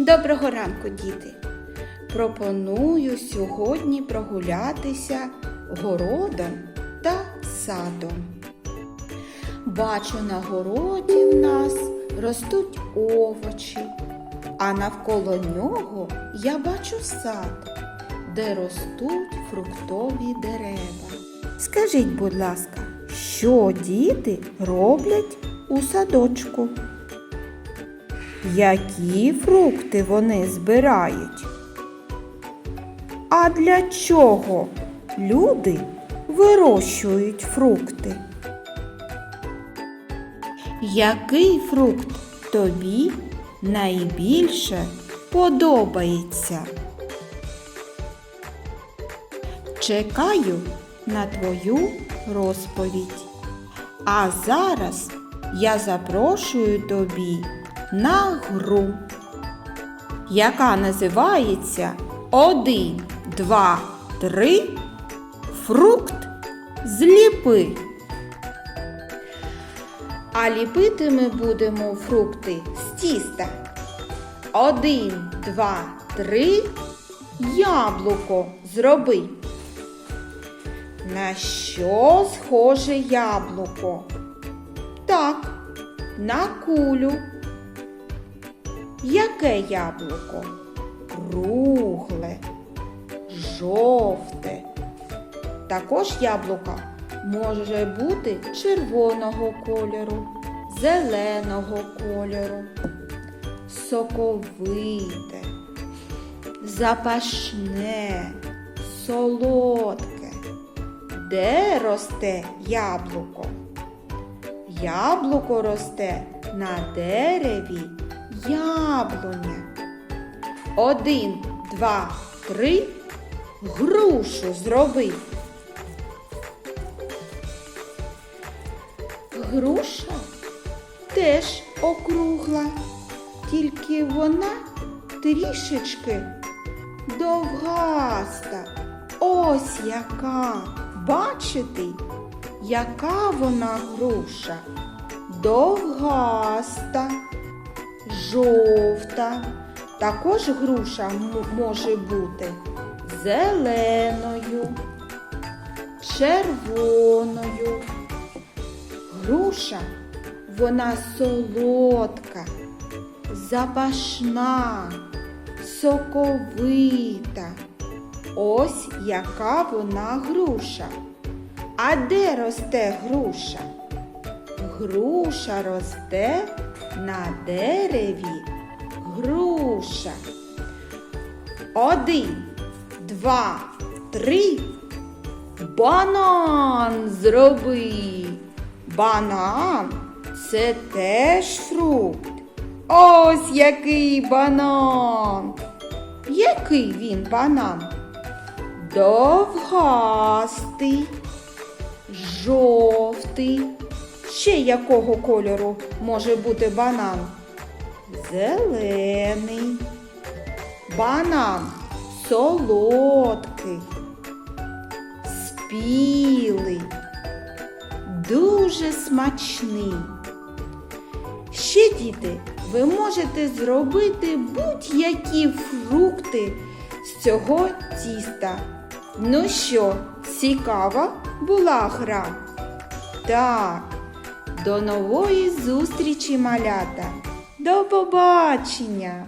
Доброго ранку, діти! Пропоную сьогодні прогулятися городом та садом. Бачу, на городі в нас ростуть овочі, а навколо нього я бачу сад, де ростуть фруктові дерева. Скажіть, будь ласка, що діти роблять у садочку? Які фрукти вони збирають? А для чого люди вирощують фрукти? Який фрукт тобі найбільше подобається? Чекаю на твою розповідь. А зараз я запрошую тобі на гру, яка називається Один, два, три. Фрукт зліпи. А ліпити ми будемо фрукти з тіста. Один, два, три. Яблуко зроби. На що схоже яблуко? Так, на кулю. Яке яблуко? Кругле, жовте. Також яблука може бути червоного кольору, зеленого кольору, соковите, запашне, солодке. Де росте яблуко? Яблуко росте на дереві яблуня. Один, два, три. Грушу зроби. Груша теж округла, тільки вона трішечки довгаста. Ось яка. Бачите, яка вона груша? Довгаста, жовта. Також груша може бути зеленою, червоною. Груша вона солодка, запашна, соковита. Ось яка вона груша. А де росте груша? Груша росте на дереві. Груша. Один, два, три. Банан зроби. Банан це теж фрукт. Ось який банан. Який він банан? Довгастий, жовтий. Ще якого кольору може бути банан? Зелений. Банан солодкий, спілий, дуже смачний. Ще, діти, ви можете зробити будь-які фрукти з цього тіста. Ну що, цікава була гра? Так, до нової зустрічі, малята. До побачення!